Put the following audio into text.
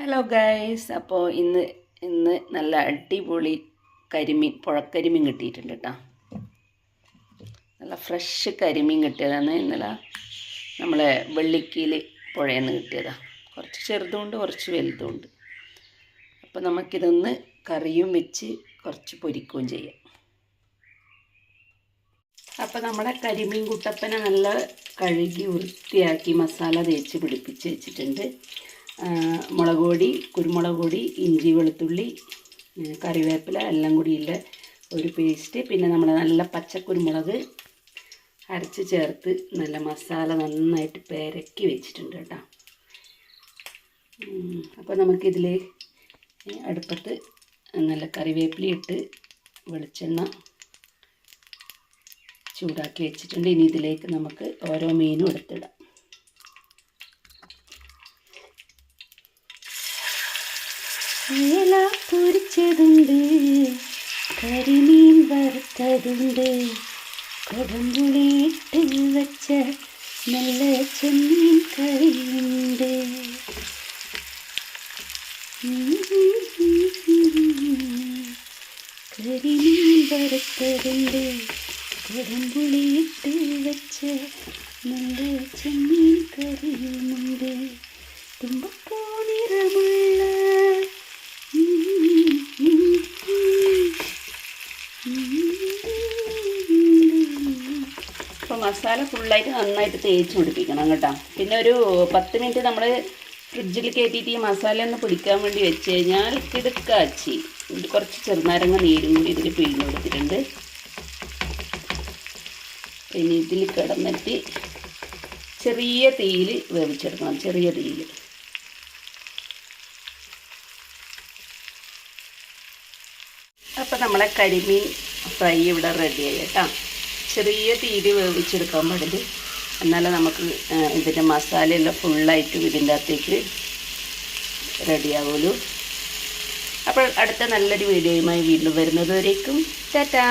Hello guys അപ്പോൾ ഇന്ന് ഇന്ന് നല്ല അടിപൊളി കരിമീൻ പുഴക്കരിമീൻ കിട്ടിയിട്ടുണ്ട് കേട്ടോ നല്ല ഫ്രഷ് കരിമീൻ കിട്ടിയതാണ്. ഇന്നലെ നമ്മളെ വെള്ളിക്കീൽ പുഴയിൽ നിന്ന് കിട്ടിയതാണ് കുറച്ച് ചെറുതുമുണ്ട് കുറച്ച് വലുതുമുണ്ട് അപ്പോൾ നമുക്കിതൊന്ന് കറിയും വെച്ച് കുറച്ച് പൊരിക്കുകയും ചെയ്യാം. അപ്പോൾ നമ്മുടെ കരിമീൻ കുട്ടപ്പനെ നല്ല കഴുകി വൃത്തിയാക്കി മസാല തേച്ച് പിടിപ്പിച്ച് വെച്ചിട്ടുണ്ട്. മുളക് പൊടി കുരുമുളക് പൊടി ഇഞ്ചി വെളുത്തുള്ളി കറിവേപ്പില എല്ലാം കൂടിയുള്ള ഒരു പേസ്റ്റ്. പിന്നെ നമ്മൾ നല്ല പച്ചക്കുരുമുളക് അരച്ച് ചേർത്ത് നല്ല മസാല നന്നായിട്ട് പെരക്കി വെച്ചിട്ടുണ്ട് കേട്ടോ. അപ്പോൾ നമുക്കിതിൽ അടുപ്പത്ത് നല്ല കറിവേപ്പില ഇട്ട് വെളിച്ചെണ്ണ ചൂടാക്കി വെച്ചിട്ടുണ്ട്. ഇനി ഇതിലേക്ക് നമുക്ക് ഓരോ മീനും എടുത്തിടാം ഏല പൊരിച്ചതുണ്ട്. കരിമീൻ വറുത്തതുണ്ട്. കൊടമ്പുളിയിട്ട് വച്ച നല്ല ചെമ്മീൻ കറിയുണ്ട്. കരിമീൻ വറുത്തതുണ്ട്. കൊടമ്പുളിയിട്ട് വച്ച നല്ല ചെമ്മീൻ കറിയുമുണ്ട്. തുമ്പപ്പൂ മസാല ഫുള്ളായിട്ട് നന്നായിട്ട് തേച്ച് പിടിപ്പിക്കണം കേട്ടോ. പിന്നെ ഒരു പത്ത് മിനിറ്റ് നമ്മൾ ഫ്രിഡ്ജിൽ കയറ്റിയിട്ട് ഈ മസാല ഒന്ന് പിടിക്കാൻ വേണ്ടി വെച്ച് കഴിഞ്ഞാൽ കിടുക്കാച്ചി കുറച്ച് ചെറുനാരങ്ങ നീരും കൂടി ഇതിൽ പിഴിഞ്ഞ് കൊടുത്തിട്ടുണ്ട്. പിന്നെ ഇതിൽ കിടന്നിട്ട് ചെറിയ തീയിൽ വേവിച്ചെടുക്കണം ചെറിയ തീയിൽ അപ്പോൾ നമ്മളെ കരിമീൻ ഫ്രൈ ഇവിടെ റെഡിയായി കേട്ടോ. ചെറിയ തീരി വേവിച്ചെടുക്കാൻ പാടില്ല? എന്നാലേ നമുക്ക് ഇതിന്റെ മസാലയെല്ലാം ഫുള്ളായിട്ട് ഇതിന്റെ അകത്തേക്ക് റെഡിയാവുള്ളൂ അപ്പോൾ അടുത്ത നല്ലൊരു വീഡിയോയുമായി വീണ്ടും വരുന്നത് വരേക്കും ടാറ്റാ.